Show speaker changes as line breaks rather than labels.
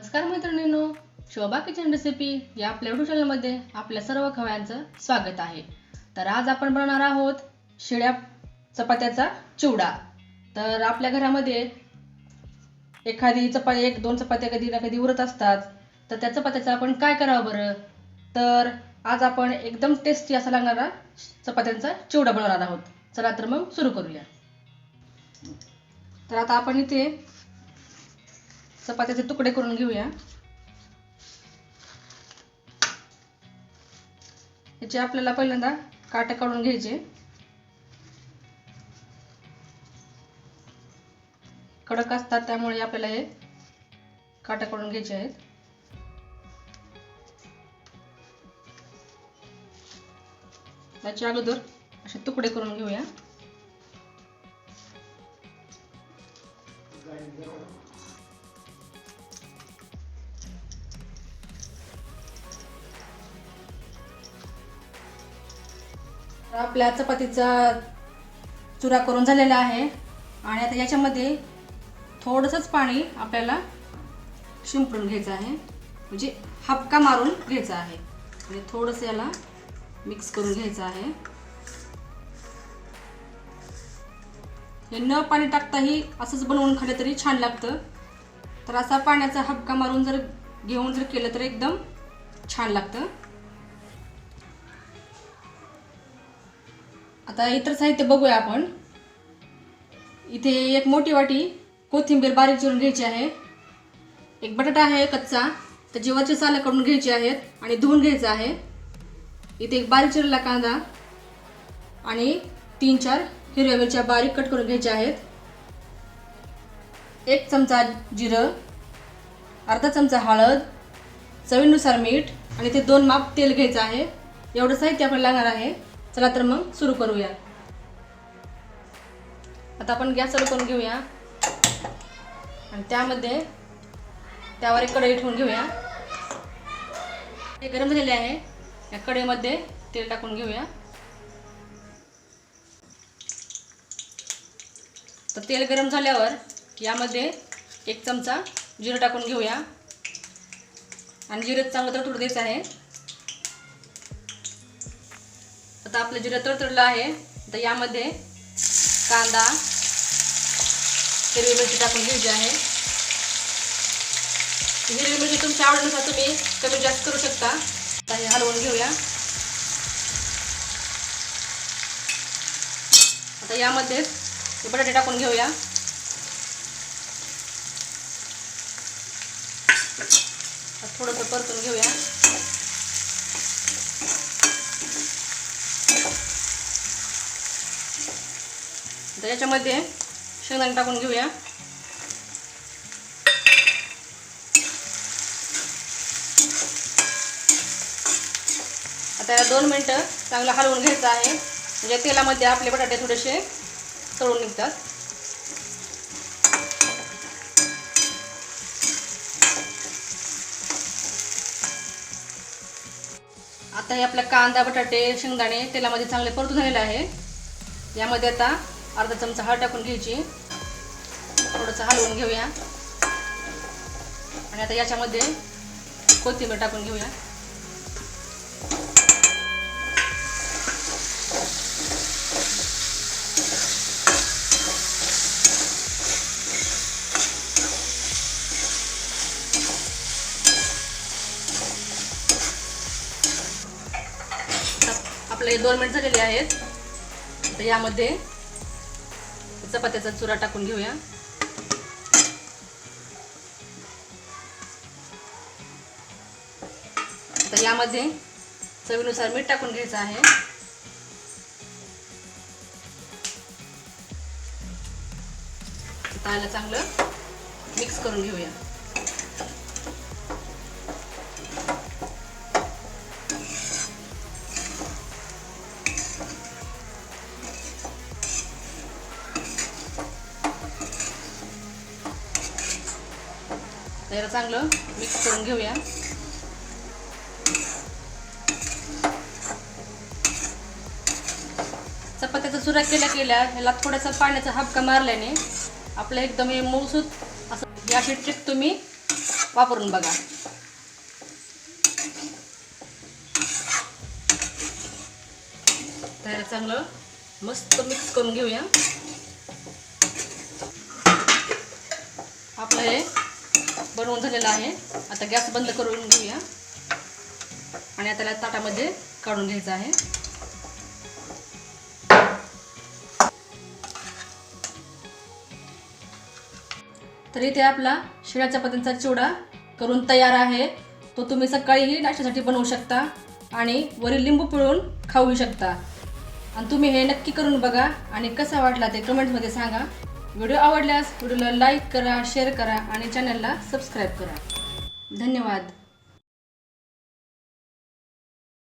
नमस्कार मैत्रिणींनो शोभा kitchen recipe या आपल्या युट्यूब चॅनलमध्ये आपल्या सर्व खव्यांचं स्वागत आहे. तर आज आपण बनवणार आहोत शिळ्या चपात्याचा चिवडा. तर आपल्या घरामध्ये एखादी चपाती एक दोन चपात्या कधी ना कधी उरत असतात. तर त्या चपात्याचं आपण काय करावं बरं? तर आज आपण एकदम टेस्टी असा लागणारा चपात्यांचा चिवडा बनवणार आहोत. चला तर मग सुरू करूया. तर आता आपण इथे चपात्याचे तुकडे करून घेऊया. याचे आपल्याला पहिल्यांदा काटे काढून घ्यायचे. कडक असतात त्यामुळे आपल्याला हे काटे काढून घ्यायचे आहेत. त्याच्या अगोदर असे तुकडे करून घेऊया. तर आपल्या चपातीचा चुरा करून झालेला आहे. आणि आता याच्यामध्ये थोडंसंच पाणी आपल्याला शिंपडून घ्यायचं आहे. म्हणजे हपका मारून घ्यायचा आहे. म्हणजे थोडंसं याला मिक्स करून घ्यायचं आहे. हे न पाणी टाकताही असंच बनवून खाल्लं तरी छान लागतं. तर असा पाण्याचा हपका मारून जर घेऊन जर केलं तर एकदम छान लागतं. आता इतर साहित्य बघूया आपण. इथे एक मोठी वाटी कोथिंबीर बारीक चिरून घ्यायची आहे. एक बटाटा आहे कच्चा त्याची वरची सालं काढून घ्यायची आहेत आणि धुवून घ्यायचं आहे. इथे एक बारीक चिरलेला कांदा आणि तीन चार हिरव्या मिरच्या बारीक कट करून घ्यायच्या आहेत. एक चमचा जिरं अर्धा चमचा हळद चवीनुसार मीठ आणि ते दोन माप तेल घ्यायचं आहे. एवढं साहित्य आपल्याला लागणार आहे. चला तर मग सुरू करूया. आता आपण गॅस चालू करून घेऊया. आणि त्यामध्ये त्यावर एक कढई ठेवून घेऊया. हे गरम झालेले आहे. या कढईमध्ये तेल टाकून घेऊया. तर तेल गरम झाल्यावर यामध्ये एक चमचा जिरं टाकून घेऊया. आणि जिरं चांगलं तर थोडं द्यायचं आहे. आता आपलं जिरं तडतडलं आहे तर यामध्ये कांदा हिरवी मिरची टाकून घ्यायची आहे. हिरवी मिरची तुमच्या आवडीनुसार तुम्ही कमी जास्त करू शकता. आता हे हलवून घेऊया. आता यामध्ये बटाटे टाकून घेऊया. थोडंसं परतून घेऊया. आता याच्यामध्ये शेंगदाणे टाकून घेऊया. आता याला दोन मिनटं चांगलं हलवून घ्यायचं आहे. म्हणजे तेलामध्ये आपले बटाटे थोडेसे तळून निघतात. आता हे आपला कांदा बटाटे शेंगदाणे तेलामध्ये चांगले परतून झालेलं आहे. यामध्ये आता अर्धा चमचा हळद टाकून घ्यायची. थोडंसं हलवून घेऊया. आणि आता याच्यामध्ये कोथिंबीर टाकून घेऊया. आपले दोन मिनिट झालेले आहेत. तर यामध्ये चपात्याचा चुरा टाकून घेऊया. तर यामध्ये चवीनुसार मीठ टाकून घ्यायचं आहे. आलं चांगलं मिक्स करून घेऊया. तर चांगलं मिक्स करून घेऊया. चपात्याचा चुरा केल्या केल्या ह्याला थोडासा पाण्याचा हबका मारल्याने आपलं एकदम हे मऊसूत असं ही अशी ट्रिक तुम्ही वापरून बघा. तर चांगलं मस्त मिक्स करून घेऊया. आपलं हे बनवून झालेला आहे. आता गॅस बंद करून घेऊया. आणि आता त्याला ताटामध्ये काढून घ्यायचं आहे. तर इथे आपला शिळ्या चपात्यांचा चिवडा करून तयार आहे. तो तुम्ही सकाळीही नाश्त्यासाठी बनवू शकता आणि वरील लिंबू पिळून खाऊ शकता. आणि तुम्ही हे नक्की करून बघा आणि कसा वाटला ते कमेंटमध्ये सांगा. व्हिडिओ आवडल्यास व्हिडिओला लाईक करा शेअर करा आणि चॅनलला सबस्क्राईब करा. धन्यवाद.